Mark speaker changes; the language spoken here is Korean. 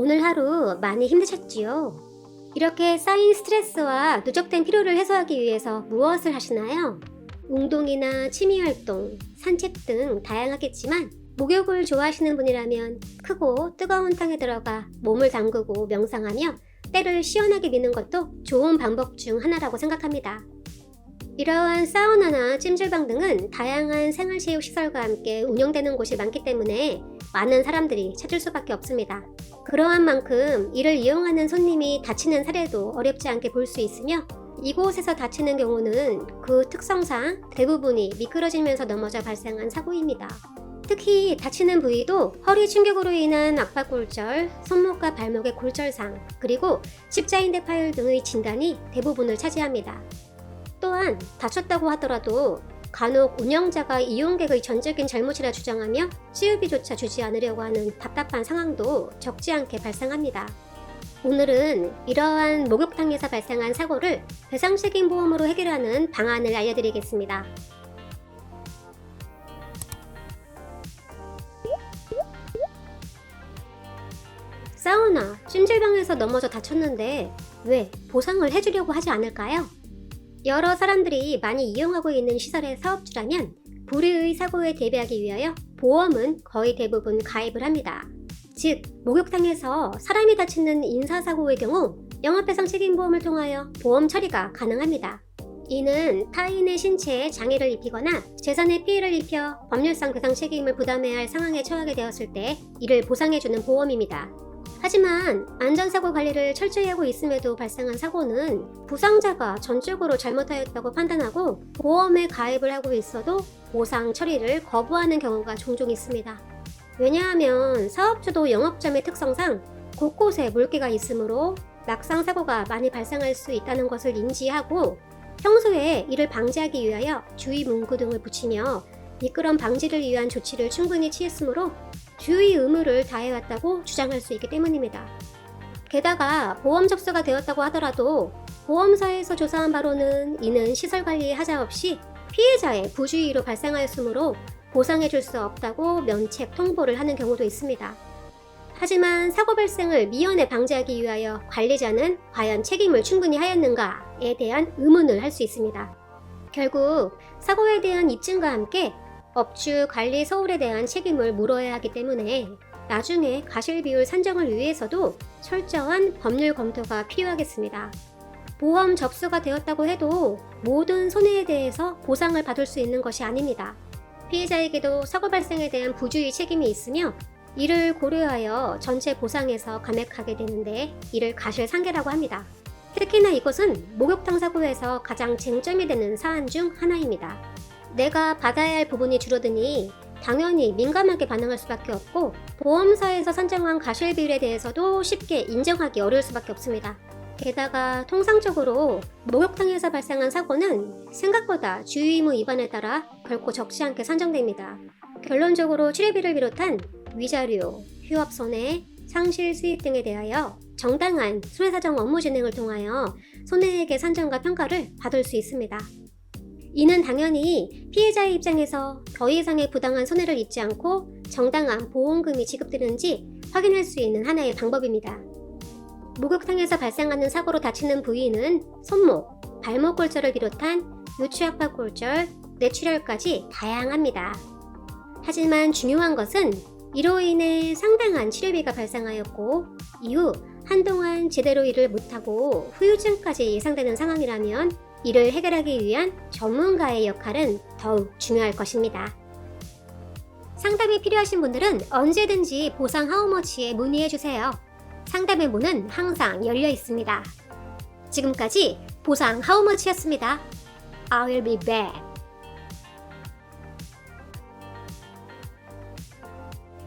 Speaker 1: 오늘 하루 많이 힘드셨지요? 이렇게 쌓인 스트레스와 누적된 피로를 해소하기 위해서 무엇을 하시나요? 운동이나 취미 활동, 산책 등 다양하겠지만 목욕을 좋아하시는 분이라면 크고 뜨거운 탕에 들어가 몸을 담그고 명상하며 때를 시원하게 미는 것도 좋은 방법 중 하나라고 생각합니다. 이러한 사우나나 찜질방 등은 다양한 생활체육 시설과 함께 운영되는 곳이 많기 때문에 많은 사람들이 찾을 수밖에 없습니다. 그러한 만큼 이를 이용하는 손님이 다치는 사례도 어렵지 않게 볼 수 있으며 이곳에서 다치는 경우는 그 특성상 대부분이 미끄러지면서 넘어져 발생한 사고입니다. 특히 다치는 부위도 허리 충격으로 인한 압박골절, 손목과 발목의 골절상, 그리고 십자인대 파열 등의 진단이 대부분을 차지합니다. 또한 다쳤다고 하더라도 간혹 운영자가 이용객의 전적인 잘못이라 주장하며 치유비조차 주지 않으려고 하는 답답한 상황도 적지 않게 발생합니다. 오늘은 이러한 목욕탕에서 발생한 사고를 배상책임 보험으로 해결하는 방안을 알려드리겠습니다. 사우나, 찜질방에서 넘어져 다쳤는데 왜 보상을 해주려고 하지 않을까요? 여러 사람들이 많이 이용하고 있는 시설의 사업주라면 불의의 사고에 대비하기 위하여 보험은 거의 대부분 가입을 합니다. 즉, 목욕탕에서 사람이 다치는 인사사고의 경우 영업배상 책임보험을 통하여 보험 처리가 가능합니다. 이는 타인의 신체에 장애를 입히거나 재산에 피해를 입혀 법률상 배상 책임을 부담해야 할 상황에 처하게 되었을 때 이를 보상해주는 보험입니다. 하지만 안전사고 관리를 철저히 하고 있음에도 발생한 사고는 부상자가 전적으로 잘못하였다고 판단하고 보험에 가입을 하고 있어도 보상 처리를 거부하는 경우가 종종 있습니다. 왜냐하면 사업주도 영업점의 특성상 곳곳에 물기가 있으므로 낙상 사고가 많이 발생할 수 있다는 것을 인지하고 평소에 이를 방지하기 위하여 주의 문구 등을 붙이며 미끄럼 방지를 위한 조치를 충분히 취했으므로 주의 의무를 다해왔다고 주장할 수 있기 때문입니다. 게다가 보험 접수가 되었다고 하더라도 보험사에서 조사한 바로는 이는 시설 관리에 하자 없이 피해자의 부주의로 발생하였으므로 보상해 줄 수 없다고 면책 통보를 하는 경우도 있습니다. 하지만 사고 발생을 미연에 방지하기 위하여 관리자는 과연 책임을 충분히 하였는가에 대한 의문을 할 수 있습니다. 결국 사고에 대한 입증과 함께 업주 관리 서울에 대한 책임을 물어야 하기 때문에 나중에 가실 비율 산정을 위해서도 철저한 법률 검토가 필요하겠습니다. 보험 접수가 되었다고 해도 모든 손해에 대해서 보상을 받을 수 있는 것이 아닙니다. 피해자에게도 사고 발생에 대한 부주의 책임이 있으며 이를 고려하여 전체 보상에서 감액하게 되는데 이를 가실 상계라고 합니다. 특히나 이것은 목욕탕 사고에서 가장 쟁점이 되는 사안 중 하나입니다. 내가 받아야 할 부분이 줄어드니 당연히 민감하게 반응할 수밖에 없고 보험사에서 산정한 가실 비율에 대해서도 쉽게 인정하기 어려울 수밖에 없습니다. 게다가 통상적으로 목욕탕에서 발생한 사고는 생각보다 주의 의무 위반에 따라 결코 적지 않게 산정됩니다. 결론적으로 치료비를 비롯한 위자료, 휴업 손해, 상실 수익 등에 대하여 정당한 손해사정 업무 진행을 통하여 손해액의 산정과 평가를 받을 수 있습니다. 이는 당연히 피해자의 입장에서 더 이상의 부당한 손해를 입지 않고 정당한 보험금이 지급되는지 확인할 수 있는 하나의 방법입니다. 목욕탕에서 발생하는 사고로 다치는 부위는 손목, 발목 골절을 비롯한 요추압박 골절, 뇌출혈까지 다양합니다. 하지만 중요한 것은 이로 인해 상당한 치료비가 발생하였고 이후 한동안 제대로 일을 못하고 후유증까지 예상되는 상황이라면 이를 해결하기 위한 전문가의 역할은 더욱 중요할 것입니다. 상담이 필요하신 분들은 언제든지 보상 하우머치에 문의해 주세요. 상담의 문은 항상 열려 있습니다. 지금까지 보상 하우머치였습니다. I will be back.